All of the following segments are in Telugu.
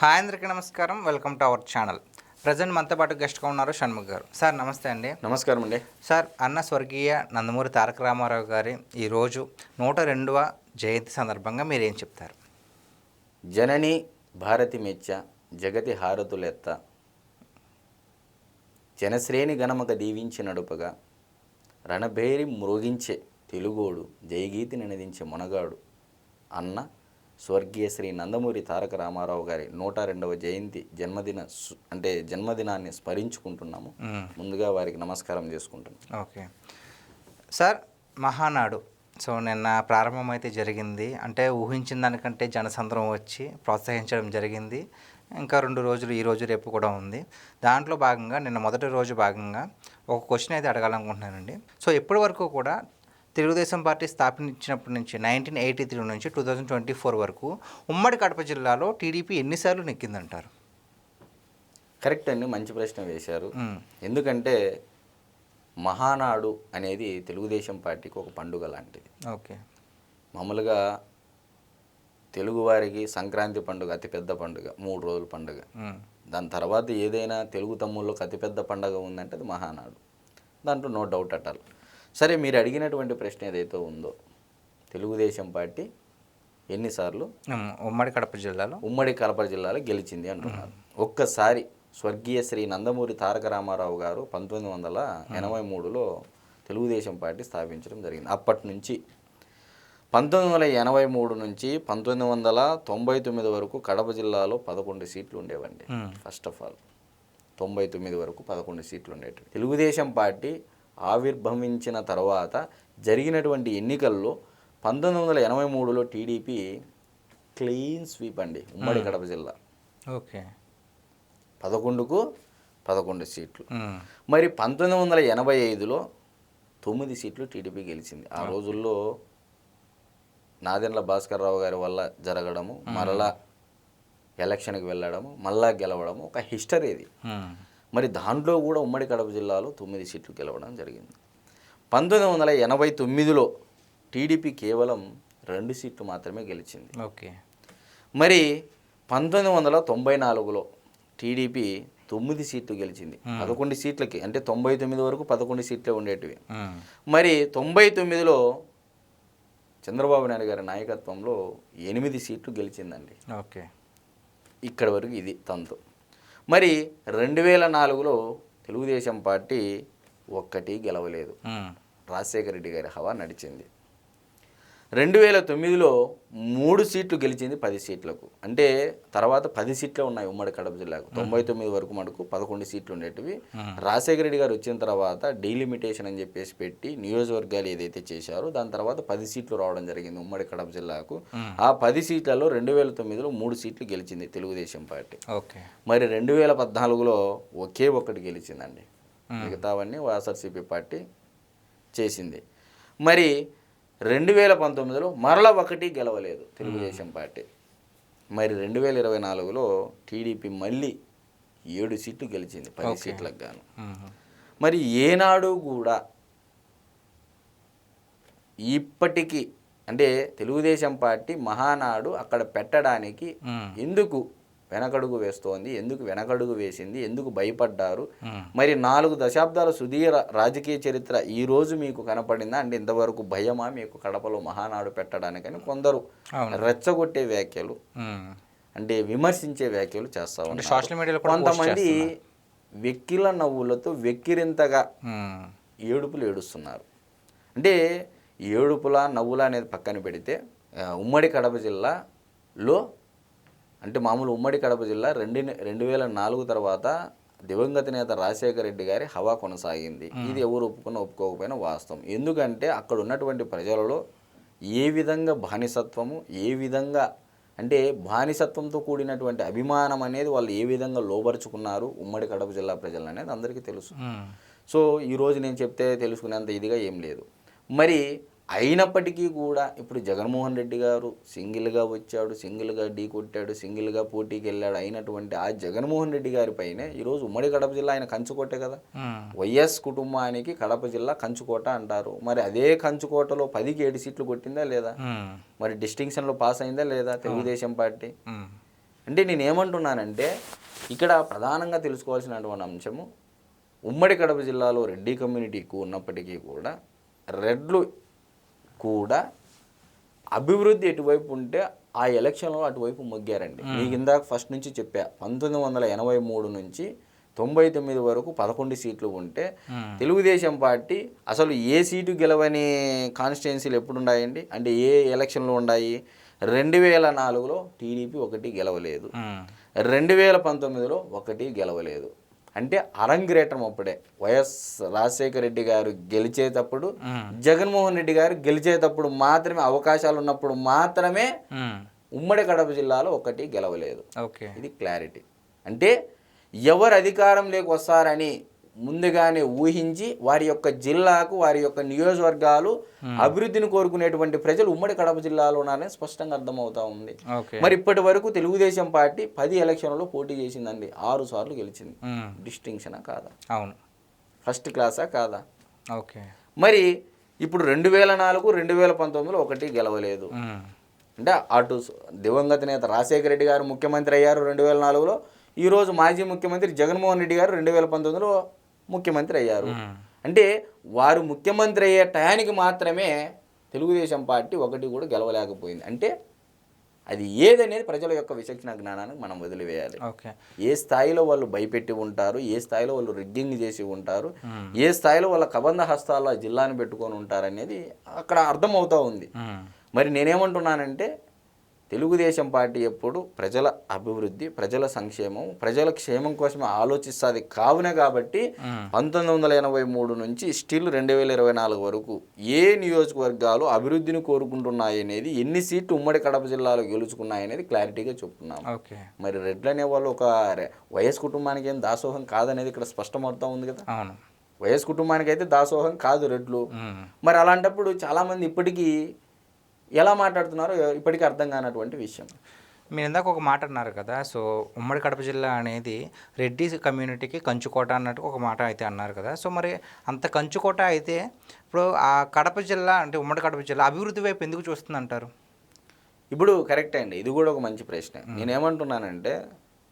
హాయ్ అందరికీ నమస్కారం. Welcome to our channel. Present మనతో పాటు గెస్ట్గా ఉన్నారు షణ్ముఖ్ గారు. సార్ నమస్తే అండి. నమస్కారం అండి. సార్ అన్న స్వర్గీయ నందమూరి తారక రామారావు గారి ఈరోజు నూట రెండవ జయంతి సందర్భంగా మీరు ఏం చెప్తారు? జనని భారతి మెచ్చ జగతి హారతులెత్త జనశ్రేణి గణమక దీవించి నడుపగా రణభేరి మ్రోగించే తెలుగోడు జయగీతి నినదించే మొనగాడు అన్న స్వర్గీయ శ్రీ నందమూరి తారక రామారావు గారి నూట రెండవ జయంతి జన్మదిన అంటే జన్మదినాన్ని స్మరించుకుంటున్నాము. ముందుగా వారికి నమస్కారం చేసుకుంటున్నాం. ఓకే. సార్ మహానాడు. సో నిన్న ప్రారంభమైతే జరిగింది. అంటే ఊహించిన దానికంటే జనసంద్రం వచ్చి ప్రోత్సహించడం జరిగింది. ఇంకా రెండు రోజులు ఈ రోజు రేపు కూడా ఉంది. దాంట్లో భాగంగా నిన్న మొదటి రోజు భాగంగా ఒక క్వశ్చన్ అయితే అడగాలనుకుంటున్నానండి. సో ఇప్పటి వరకు కూడా తెలుగుదేశం పార్టీ స్థాపించినప్పటి నుంచి నైన్టీన్ ఎయిటీ త్రీ నుంచి టూ థౌజండ్ ట్వంటీ ఫోర్ వరకు ఉమ్మడి కడప జిల్లాలో టీడీపీ ఎన్నిసార్లు నెక్కిందంటారు? కరెక్ట్ అండి మంచి ప్రశ్న వేశారు. ఎందుకంటే మహానాడు అనేది తెలుగుదేశం పార్టీకి ఒక పండుగ లాంటిది. ఓకే. మామూలుగా తెలుగువారికి సంక్రాంతి పండుగ అతిపెద్ద పండుగ మూడు రోజుల పండుగ. దాని తర్వాత ఏదైనా తెలుగు తమ్ముళ్ళకి అతిపెద్ద పండుగ ఉందంటే అది మహానాడు. దాంట్లో నో డౌట్ అట్టాలి. సరే మీరు అడిగినటువంటి ప్రశ్న ఏదైతే ఉందో తెలుగుదేశం పార్టీ ఎన్నిసార్లు? మ్మ్. ఉమ్మడి కడప జిల్లాలో. ఉమ్మడి కడప జిల్లాలో గెలిచింది అంటున్నారు. ఒక్కసారి స్వర్గీయ శ్రీ నందమూరి తారక రామారావు గారు పంతొమ్మిది వందల ఎనభై మూడులో తెలుగుదేశం పార్టీ స్థాపించడం జరిగింది. అప్పటి నుంచి పంతొమ్మిది వందల ఎనభై మూడు నుంచి పంతొమ్మిది వందల తొంభై తొమ్మిది వరకు కడప జిల్లాలో పదకొండు సీట్లు ఉండేవండి. ఫస్ట్ ఆఫ్ ఆల్ తొంభై తొమ్మిది వరకు పదకొండు సీట్లు ఉండేవి తెలుగుదేశం పార్టీ ఆవిర్భవించిన తర్వాత జరిగినటువంటి ఎన్నికల్లో పంతొమ్మిది వందల ఎనభై మూడులో టీడీపీ క్లీన్ స్వీప్ అండి ఉమ్మడి కడప జిల్లా. ఓకే. పదకొండుకు పదకొండు సీట్లు. మరి పంతొమ్మిది వందల ఎనభై ఐదులో తొమ్మిది సీట్లు టీడీపీ గెలిచింది. ఆ రోజుల్లో నాదెండ్ల భాస్కర్ రావు గారి వల్ల జరగడము మరలా ఎలక్షన్కి వెళ్ళడము మళ్ళా గెలవడము ఒక హిస్టరీ ఇది. మరి దాంట్లో కూడా ఉమ్మడి కడప జిల్లాలో తొమ్మిది సీట్లు గెలవడం జరిగింది. పంతొమ్మిది వందల ఎనభై తొమ్మిదిలో టీడీపీ కేవలం రెండు సీట్లు మాత్రమే గెలిచింది. ఓకే. మరి పంతొమ్మిది వందల తొంభై నాలుగులో టీడీపీ తొమ్మిది సీట్లు గెలిచింది. పదకొండు సీట్లకి అంటే తొంభై తొమ్మిది వరకు పదకొండు సీట్లే ఉండేటివి. మరి తొంభై తొమ్మిదిలో చంద్రబాబు నాయుడు గారి నాయకత్వంలో ఎనిమిది సీట్లు గెలిచిందండి. ఓకే. ఇక్కడి వరకు ఇది తంతు. మరి రెండు వేల నాలుగులో తెలుగుదేశం పార్టీ ఒక్కటి గెలవలేదు. రాజశేఖర రెడ్డి గారి హవా నడిచింది రెండు వేల తొమ్మిదిలో మూడు సీట్లు గెలిచింది పది సీట్లకు. అంటే తర్వాత పది సీట్లే ఉన్నాయి ఉమ్మడి కడప జిల్లాకు. తొంభై తొమ్మిది వరకు మనకు పదకొండు సీట్లు ఉండేటివి. రాజశేఖర రెడ్డి గారు వచ్చిన తర్వాత డీలిమిటేషన్ అని చెప్పేసి పెట్టి నియోజకవర్గాలు ఏదైతే చేశారో దాని తర్వాత పది సీట్లు రావడం జరిగింది ఉమ్మడి కడప జిల్లాకు. ఆ పది సీట్లలో రెండు వేల తొమ్మిదిలో మూడు సీట్లు గెలిచింది తెలుగుదేశం పార్టీ. ఓకే. మరి రెండు వేల పద్నాలుగులో ఒకే ఒక్కటి గెలిచిందండి. మిగతావన్నీ వైఎస్ఆర్సీపీ పార్టీ చేసింది. మరి రెండు వేల పంతొమ్మిదిలో మరల ఒకటి గెలవలేదు తెలుగుదేశం పార్టీ మరి రెండు వేల ఇరవై నాలుగులో టీడీపీ మళ్ళీ ఏడు సీట్లు గెలిచింది పది సీట్లకు గాను. మరి ఏనాడు కూడా ఇప్పటికీ అంటే తెలుగుదేశం పార్టీ మహానాడు అక్కడ పెట్టడానికి. ఎందుకు వెనకడుగు వేస్తోంది ఎందుకు వెనకడుగు వేసింది ఎందుకు భయపడ్డారు. మరి నాలుగు దశాబ్దాల సుదీర రాజకీయ చరిత్ర ఈ రోజు మీకు కనపడిందా అంటే ఇంతవరకు భయమా మీకు కడపలో మహానాడు పెట్టడానికని కొందరు. రెచ్చగొట్టే వ్యాఖ్యలు. అంటే విమర్శించే వ్యాఖ్యలు చేస్తా ఉన్నారు సోషల్ మీడియాలో కొంతమంది వెక్కిల నవ్వులతో వెక్కిరింతగా. ఏడుపులు ఏడుస్తున్నారు అంటే ఏడుపుల నవ్వుల అనేది పక్కన పెడితే ఉమ్మడి కడప జిల్లాలో అంటే మామూలు ఉమ్మడి కడప జిల్లా రెండు రెండు వేల నాలుగు తర్వాత దివంగత నేత రాజశేఖర రెడ్డి గారి హవా కొనసాగింది. ఇది ఎవరు ఒప్పుకున్నా ఒప్పుకోకపోయినా వాస్తవం. ఎందుకంటే అక్కడ ఉన్నటువంటి ప్రజలలో ఏ విధంగా బానిసత్వము ఏ విధంగా అంటే బానిసత్వంతో కూడినటువంటి అభిమానం అనేది వాళ్ళు ఏ విధంగా లోబరుచుకున్నారు ఉమ్మడి కడప జిల్లా ప్రజలు అనేది అందరికీ తెలుసు. సో ఈరోజు నేను చెప్తే తెలుసుకునేంత ఇదిగా ఏం లేదు. మరి అయినప్పటికీ కూడా ఇప్పుడు జగన్మోహన్ రెడ్డి గారు సింగిల్గా వచ్చాడు సింగిల్గా ఢీ కొట్టాడు సింగిల్గా పోటీకి వెళ్ళాడు అయినటువంటి ఆ జగన్మోహన్ రెడ్డి గారి పైనే ఈరోజు ఉమ్మడి కడప జిల్లా ఆయన కంచుకోటే కదా. వైఎస్ కుటుంబానికి కడప జిల్లా కంచుకోట అంటారు మరి అదే కంచుకోటలో పదికి ఏడు సీట్లు కొట్టిందా లేదా. మరి డిస్టింక్షన్లో పాస్ అయిందా లేదా తెలుగుదేశం పార్టీ. అంటే నేను ఏమంటున్నానంటే ఇక్కడ ప్రధానంగా తెలుసుకోవాల్సినటువంటి అంశము ఉమ్మడి కడప జిల్లాలో రెడ్డి కమ్యూనిటీ ఎక్కువ ఉన్నప్పటికీ కూడా రెడ్లు కూడా అభివృద్ధి ఎటువైపు ఉంటే ఆ ఎలక్షన్లో అటువైపు మొగ్గారండి. మీకు ఇందాక ఫస్ట్ నుంచి చెప్పా పంతొమ్మిది వందల ఎనభై మూడు నుంచి తొంభై తొమ్మిది వరకు పదకొండు సీట్లు ఉంటే. తెలుగుదేశం పార్టీ అసలు ఏ సీటు గెలవని కాన్స్టిట్యున్సీలు ఎప్పుడు ఉన్నాయండి అంటే ఏ ఎలక్షన్లు ఉన్నాయి? రెండు వేల నాలుగులో టీడీపీ ఒకటి గెలవలేదు. రెండు వేల పంతొమ్మిదిలో ఒకటి గెలవలేదు. అంటే అరంగ్రేటం అప్పుడే వైఎస్ రాజశేఖర రెడ్డి గారు గెలిచేటప్పుడు. జగన్మోహన్ రెడ్డి గారు గెలిచేటప్పుడు మాత్రమే అవకాశాలు ఉన్నప్పుడు మాత్రమే మ్మ్. ఉమ్మడి కడప జిల్లాలో ఒకటి గెలవలేదు ఓకే ఇది క్లారిటీ అంటే ఎవరు అధికారంలోకి వస్తారని ముందుగానే ఊహించి వారి యొక్క జిల్లాకు వారి యొక్క నియోజకవర్గాలు అభివృద్ధిని కోరుకునేటువంటి ప్రజలు ఉమ్మడి కడప జిల్లాలో ఉన్నారని స్పష్టంగా అర్థమవుతా ఉంది. మరి ఇప్పటి వరకు తెలుగుదేశం పార్టీ పది ఎలక్షన్లలో పోటీ చేసిందండి. ఆరు సార్లు గెలిచింది. మ్మ్. డిస్టింక్షనా కాదా? అవును. ఫస్ట్ క్లాసా కాదా? ఓకే. మరి ఇప్పుడు రెండు వేల నాలుగు రెండు వేల పంతొమ్మిదిలో ఒకటి గెలవలేదు. మ్మ్. అంటే అటు దివంగత నేత రాజశేఖర రెడ్డి గారు ముఖ్యమంత్రి అయ్యారు రెండు వేల నాలుగులో. ఈరోజు మాజీ ముఖ్యమంత్రి జగన్మోహన్ రెడ్డి గారు రెండు వేల పంతొమ్మిదిలో ముఖ్యమంత్రి అయ్యారు. అంటే వారు ముఖ్యమంత్రి అయ్యే టయానికి మాత్రమే తెలుగుదేశం పార్టీ ఒకటి కూడా గెలవలేకపోయింది అంటే అది ఏదనేది ప్రజల యొక్క విచక్షణ జ్ఞానానికి మనం వదిలివేయాలి ఏ స్థాయిలో వాళ్ళు భయపెట్టి ఉంటారు ఏ స్థాయిలో వాళ్ళు రిగ్గింగ్ చేసి ఉంటారు. ఏ స్థాయిలో వాళ్ళ కబంధ హస్తాల్లో ఆ జిల్లాని పెట్టుకొని ఉంటారు అనేది అక్కడ అర్థమవుతూ ఉంది. మరి నేనేమంటున్నానంటే తెలుగుదేశం పార్టీ ఎప్పుడు ప్రజల అభివృద్ధి ప్రజల సంక్షేమం ప్రజల క్షేమం కోసమే ఆలోచిస్తుంది. కావున కాబట్టి మ్మ్. పంతొమ్మిది వందల ఎనభై మూడు నుంచి స్టిల్ రెండు వేల ఇరవై నాలుగు వరకు ఏ నియోజకవర్గాలు అభివృద్ధిని కోరుకుంటున్నాయి అనేది ఎన్ని సీట్లు ఉమ్మడి కడప జిల్లాలో గెలుచుకున్నాయి అనేది క్లారిటీగా చెప్తున్నాం మరి రెడ్లు అనేవాళ్ళు ఒక వైఎస్ కుటుంబానికి ఏం దాసోహం కాదనేది ఇక్కడ స్పష్టమవుతా ఉంది కదా. అవును. వైఎస్ కుటుంబానికి అయితే దాసోహం కాదు రెడ్లు. మరి అలాంటప్పుడు చాలామంది ఇప్పటికీ ఎలా మాట్లాడుతున్నారో ఇప్పటికీ అర్థం కానటువంటి విషయం. మీరు ఇందాక ఒక మాట అన్నారు కదా సో ఉమ్మడి కడప జిల్లా అనేది రెడ్డి కమ్యూనిటీకి కంచుకోట అన్నట్టు ఒక మాట అయితే అన్నారు కదా. సో మరి అంత కంచుకోట అయితే ఇప్పుడు ఆ కడప జిల్లా అంటే ఉమ్మడి కడప జిల్లా అభివృద్ధి వైపు ఎందుకు చూస్తుంది అంటారు ఇప్పుడు కరెక్ట్ అండి ఇది కూడా ఒక మంచి ప్రశ్న. నేనేమంటున్నానంటే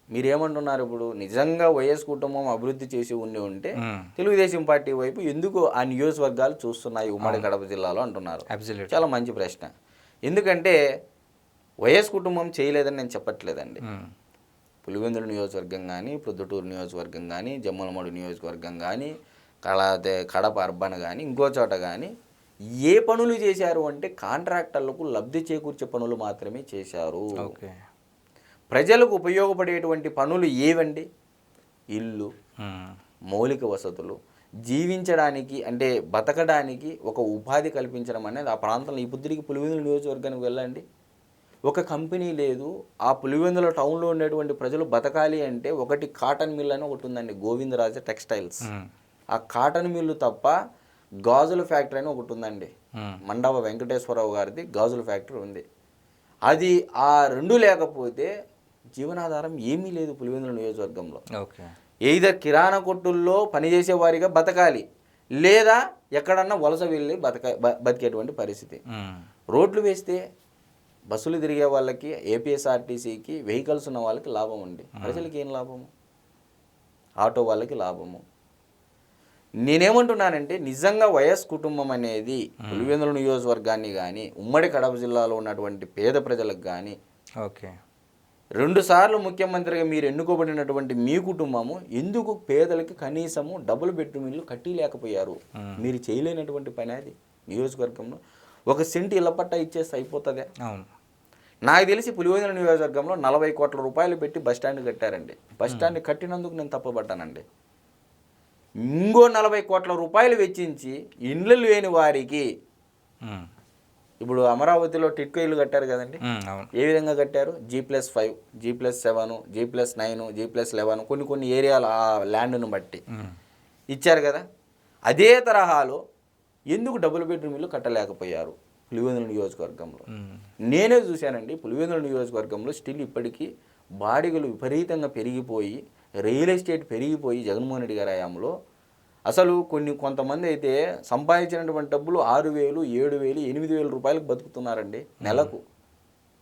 మీరేమంటున్నారు ఇప్పుడు నిజంగా వైఎస్ కుటుంబం అభివృద్ధి చేసి ఉండి ఉంటే. తెలుగుదేశం పార్టీ వైపు ఎందుకు ఆ నియోజకవర్గాలు చూస్తున్నాయి ఉమ్మడి కడప జిల్లాలో అంటున్నారు. చాలా మంచి ప్రశ్న. ఎందుకంటే వైఎస్ కుటుంబం చేయలేదని నేను చెప్పట్లేదండి. పులివెందుల నియోజకవర్గం కానీ ప్రొద్దుటూరు నియోజకవర్గం కానీ జమ్మలమడు నియోజకవర్గం కానీ కళ అదే కడప అర్బన్ కానీ ఇంకో చోట కానీ ఏ పనులు చేశారు అంటే కాంట్రాక్టర్లకు లబ్ధి చేకూర్చే పనులు మాత్రమే చేశారు. ఓకే. ప్రజలకు ఉపయోగపడేటువంటి పనులు ఏవండి? ఇల్లు మౌలిక వసతులు జీవించడానికి అంటే బతకడానికి ఒక ఉపాధి కల్పించడం అనేది ఆ ప్రాంతంలో ఈ పుత్రికి పులివెందుల నియోజకవర్గానికి వెళ్ళండి. ఒక కంపెనీ లేదు. ఆ పులివెందుల టౌన్లో ఉండేటువంటి ప్రజలు బతకాలి అంటే ఒకటి కాటన్ మిల్ అని ఒకటి ఉందండి గోవిందరాజ టెక్స్టైల్స్. ఆ కాటన్ మిల్లు తప్ప గాజుల ఫ్యాక్టరీ అని ఒకటి ఉందండి. మండవ వెంకటేశ్వరరావు గారిది గాజుల ఫ్యాక్టరీ ఉంది. అది ఆ రెండు లేకపోతే జీవనాధారం ఏమీ లేదు పులివెందుల నియోజకవర్గంలో. ఓకే. ఎయిదర్ కిరాణా కొట్టుల్లో పనిచేసే వారిగా బతకాలి. లేదా ఎక్కడన్నా వలస వెళ్ళి బతక బతికేటువంటి పరిస్థితి. రోడ్లు వేస్తే బస్సులు తిరిగే వాళ్ళకి ఏపీఎస్ఆర్టీసీకి వెహికల్స్ ఉన్న వాళ్ళకి లాభం ఉంది. ప్రజలకి ఏం లాభము? ఆటో వాళ్ళకి లాభము. నేనేమంటున్నానంటే నిజంగా వైఎస్ కుటుంబం అనేది పులివెందుల నియోజకవర్గాన్ని కానీ ఉమ్మడి కడప జిల్లాలో ఉన్నటువంటి పేద ప్రజలకు కానీ ఓకే. రెండు సార్లు ముఖ్యమంత్రిగా మీరు ఎన్నుకోబడినటువంటి మీ కుటుంబము ఎందుకు పేదలకి కనీసము డబుల్ బెడ్రూమ్ ఇల్లు కట్టిలేకపోయారు? మీరు చేయలేనటువంటి పని అది నియోజకవర్గంలో. ఒక సెంటు ఇళ్ళ పట్టా ఇచ్చేస్తే అయిపోతుందే. నాకు తెలిసి పులివెందుల నియోజకవర్గంలో నలభై కోట్ల రూపాయలు పెట్టి బస్ స్టాండ్ కట్టారండి. బస్ స్టాండ్ కట్టినందుకు నేను తప్పబడ్డానండి ఇంకో నలభై కోట్ల రూపాయలు వెచ్చించి ఇండ్లు లేని వారికి. ఇప్పుడు అమరావతిలో టిట్కో ఇల్లు కట్టారు కదండి. ఏ విధంగా కట్టారు? G plus five G plus seven G plus nine G plus eleven కొన్ని కొన్ని ఏరియాల ఆ ల్యాండ్ను బట్టి. ఇచ్చారు కదా. అదే తరహాలో ఎందుకు డబుల్ బెడ్రూమ్ ఇల్లు కట్టలేకపోయారు పులివెందుల నియోజకవర్గంలో. నేనే చూశానండి పులివెందుల నియోజకవర్గంలో స్టిల్ ఇప్పటికీ బాడిగలు విపరీతంగా పెరిగిపోయి రియల్ ఎస్టేట్ పెరిగిపోయి జగన్మోహన్ రెడ్డి గారి హయాంలో అసలు కొన్ని కొంతమంది అయితే సంపాదించినటువంటి డబ్బులు ఆరు వేలు ఏడు వేలు ఎనిమిది వేల రూపాయలకు బతుకుతున్నారండి నెలకు.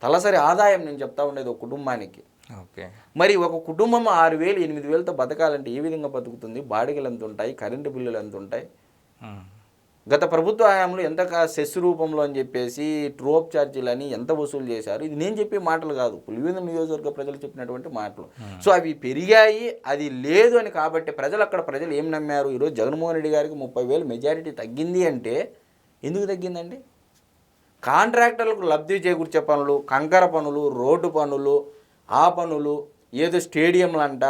తలసరి ఆదాయం నేను చెప్తా ఉండేది ఒక కుటుంబానికి. ఓకే. మరి ఒక కుటుంబం ఆరు వేలు ఎనిమిది వేలతో బతకాలంటే ఏ విధంగా బతుకుతుంది? బాడిగలు ఎంత ఉంటాయి? కరెంటు బిల్లులు ఎంత ఉంటాయి. గత ప్రభుత్వ హయాంలో ఎంత సెస్ రూపంలో అని చెప్పేసి ట్రోప్ ఛార్జీలు అని ఎంత వసూలు చేశారు? ఇది నేను చెప్పే మాటలు కాదు. పులివెందు నియోజకవర్గ ప్రజలు చెప్పినటువంటి మాటలు. సో అవి పెరిగాయి అది లేదు అని కాబట్టి ప్రజలు అక్కడ ప్రజలు ఏం నమ్మారు? ఈరోజు జగన్మోహన్ రెడ్డి గారికి ముప్పై వేలు మెజారిటీ తగ్గింది అంటే ఎందుకు తగ్గిందండి? కాంట్రాక్టర్లకు లబ్ధి చేకూర్చే పనులు కంకర పనులు రోడ్డు పనులు ఆ పనులు ఏదో స్టేడియంలంట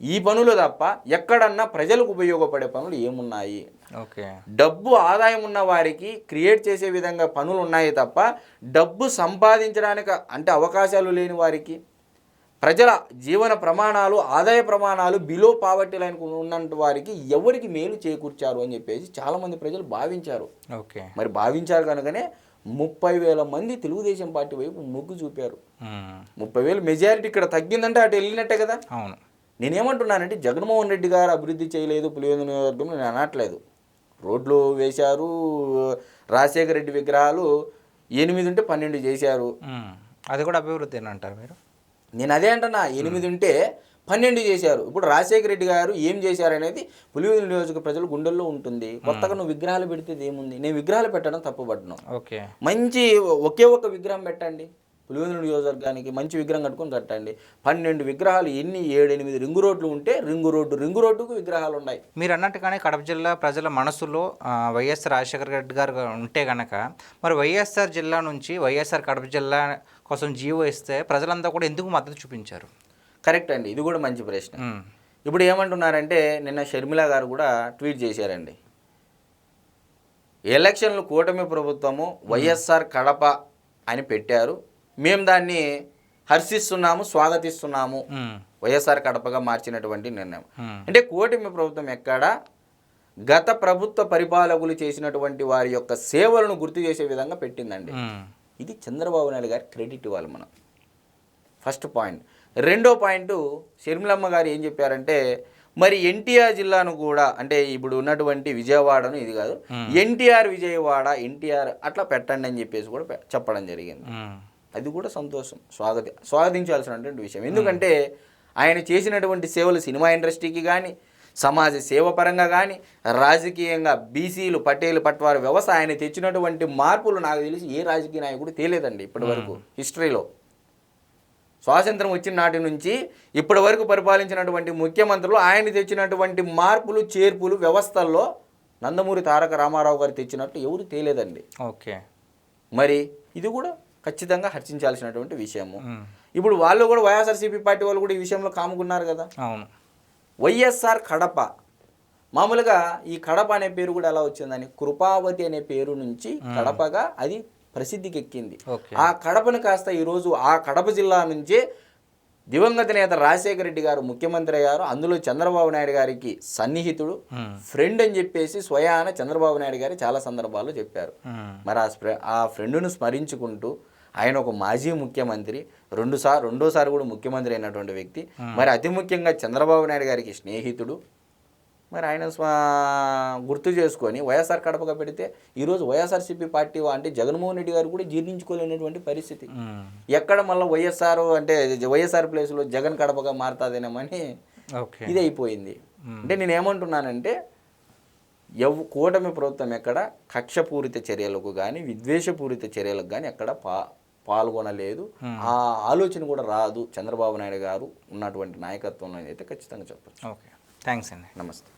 ఈ పనులు తప్ప ఎక్కడన్నా ప్రజలకు ఉపయోగపడే పనులు ఏమున్నాయి? ఓకే. డబ్బు ఆదాయం ఉన్న వారికి క్రియేట్ చేసే విధంగా పనులు ఉన్నాయి తప్ప డబ్బు సంపాదించడానికి అంటే అవకాశాలు లేని వారికి ప్రజల జీవన ప్రమాణాలు ఆదాయ ప్రమాణాలు బిలో పావర్టీ లైన్ ఉన్నటువంటి వారికి ఎవరికి మేలు చేకూర్చారు అని చెప్పేసి చాలామంది ప్రజలు భావించారు. ఓకే. మరి భావించారు కనుకనే ముప్పై వేల మంది తెలుగుదేశం పార్టీ వైపు మొగ్గు చూపారు. ముప్పై వేలు మెజారిటీ ఇక్కడ తగ్గిందంటే అటు వెళ్ళినట్టే కదా? అవును. నేనేమంటున్నానంటే జగన్మోహన్ రెడ్డి గారు అభివృద్ధి చేయలేదు పులివెందు నియోజకవర్గంలో నేను అనట్లేదు. రోడ్లు వేశారు రాజశేఖర రెడ్డి విగ్రహాలు ఎనిమిది ఉంటే పన్నెండు చేశారు. అది కూడా అభివృద్ధి అని అంటారు మీరు? నేను అదే అంటున్నా ఎనిమిది ఉంటే పన్నెండు చేశారు. ఇప్పుడు రాజశేఖర రెడ్డి గారు ఏం చేశారనేది పులివెందుల నియోజక ప్రజల గుండెల్లో ఉంటుంది. కొత్తగా నువ్వు విగ్రహాలు పెడితే ఏముంది? నేను విగ్రహాలు పెట్టడం తప్పుపడ్డాను. ఓకే. మంచి ఒకే ఒక విగ్రహం పెట్టండి. పులివెందుల నియోజకవర్గానికి మంచి విగ్రహం కట్టుకొని కట్టండి పన్నెండు విగ్రహాలు ఎన్ని? ఏడు ఎనిమిది రింగు రోడ్లు ఉంటే రింగు రోడ్డు రింగు రోడ్డుకు విగ్రహాలు ఉన్నాయి. మీరు అన్నట్టుగానే కడప జిల్లా ప్రజల మనసులో వైఎస్ రాజశేఖర రెడ్డి గారు ఉంటే గనక మరి వైఎస్ఆర్ జిల్లా నుంచి వైఎస్ఆర్ కడప జిల్లా కోసం జీవో ఇస్తే ప్రజలంతా కూడా ఎందుకు మద్దతు చూపించారు? కరెక్ట్ అండి. ఇది కూడా మంచి ప్రశ్న. ఇప్పుడు ఏమంటున్నారంటే నిన్న షర్మిల గారు కూడా ట్వీట్ చేశారండి. ఎలక్షన్లు కూటమి ప్రభుత్వము వైఎస్ఆర్ కడప అని పెట్టారు. మేము దాన్ని హర్షిస్తున్నాము స్వాగతిస్తున్నాము. వైఎస్ఆర్ కడపగా మార్చినటువంటి నిర్ణయం. అంటే కూటమి ప్రభుత్వం ఎక్కడ గత ప్రభుత్వ పరిపాలకులు చేసినటువంటి వారి యొక్క సేవలను గుర్తు చేసే విధంగా పెట్టిందండి. ఇది చంద్రబాబు నాయుడు గారి క్రెడిట్ ఇవ్వాలి మనం ఫస్ట్ పాయింట్ రెండో పాయింట్ షర్మిలమ్మ గారు ఏం చెప్పారంటే మరి ఎన్టీఆర్ జిల్లాను కూడా అంటే ఇప్పుడు ఉన్నటువంటి విజయవాడను ఇది కాదు ఎన్టీఆర్ విజయవాడ ఎన్టీఆర్ అట్లా పెట్టండి అని చెప్పేసి కూడా చెప్పడం జరిగింది. అది కూడా సంతోషం. స్వాగతి స్వాగతించాల్సినటువంటి విషయం. ఎందుకంటే ఆయన చేసినటువంటి సేవలు సినిమా ఇండస్ట్రీకి కానీ సమాజ సేవ పరంగా కానీ రాజకీయంగా బీసీలు పటేలు పట్వారు వ్యవస్థ ఆయన తెచ్చినటువంటి మార్పులు నాకు తెలిసి ఏ రాజకీయ నాయకుడు తేలేదండి ఇప్పటి వరకు హిస్టరీలో. స్వాతంత్రం వచ్చిన నాటి నుంచి ఇప్పటి వరకు పరిపాలించినటువంటి ముఖ్యమంత్రులు ఆయన తెచ్చినటువంటి మార్పులు చేర్పులు వ్యవస్థల్లో నందమూరి తారక రామారావు గారు తెచ్చినట్టు ఎవరు తేలేదండి. ఓకే. మరి ఇది కూడా ఖచ్చితంగా హర్షించాల్సినటువంటి విషయము. ఇప్పుడు వాళ్ళు కూడా వైఎస్ఆర్సీపీ పార్టీ వాళ్ళు కూడా ఈ విషయంలో కాముకున్నారు కదా. అవును. వైఎస్ఆర్ కడప. మామూలుగా ఈ కడప అనే పేరు కూడా ఎలా వచ్చిందని కృపావతి అనే పేరు నుంచి కడపగా అది ప్రసిద్ధికి ఎక్కింది ఆ కడపను కాస్త ఈరోజు ఆ కడప జిల్లా నుంచే దివంగత నేత రాజశేఖర రెడ్డి గారు ముఖ్యమంత్రి అయ్యారు. అందులో చంద్రబాబు నాయుడు గారికి సన్నిహితుడు. ఫ్రెండ్ అని చెప్పేసి స్వయాన చంద్రబాబు నాయుడు గారు చాలా సందర్భాల్లో చెప్పారు. మరి ఆ ఫ్రెండ్ను స్మరించుకుంటూ ఆయన ఒక మాజీ ముఖ్యమంత్రి రెండు సార్ రెండోసారి కూడా ముఖ్యమంత్రి అయినటువంటి వ్యక్తి. మరి అతి ముఖ్యంగా చంద్రబాబు నాయుడు గారికి స్నేహితుడు. మరి ఆయన స్వ- గుర్తు చేసుకొని వైఎస్ఆర్ కడపగా పెడితే ఈరోజు వైఎస్ఆర్సీపీ పార్టీ అంటే జగన్మోహన్ రెడ్డి గారు కూడా జీర్ణించుకోలేనటువంటి పరిస్థితి. ఎక్కడ మళ్ళీ వైఎస్ఆర్ అంటే వైఎస్ఆర్ ప్లేస్లో జగన్ కడపగా మారుతాదేనేమని ఇది అయిపోయింది అంటే నేను ఏమంటున్నానంటే ఎవ్ కూటమి ప్రభుత్వం ఎక్కడ కక్షపూరిత చర్యలకు కానీ విద్వేషపూరిత చర్యలకు కానీ ఎక్కడ పా పాల్గొనలేదు. ఆ ఆలోచన కూడా రాదు చంద్రబాబు నాయుడు గారు ఉన్నటువంటి నాయకత్వంలో అయితే ఖచ్చితంగా చెప్పచ్చు. ఓకే. థ్యాంక్స్ అండి. నమస్తే.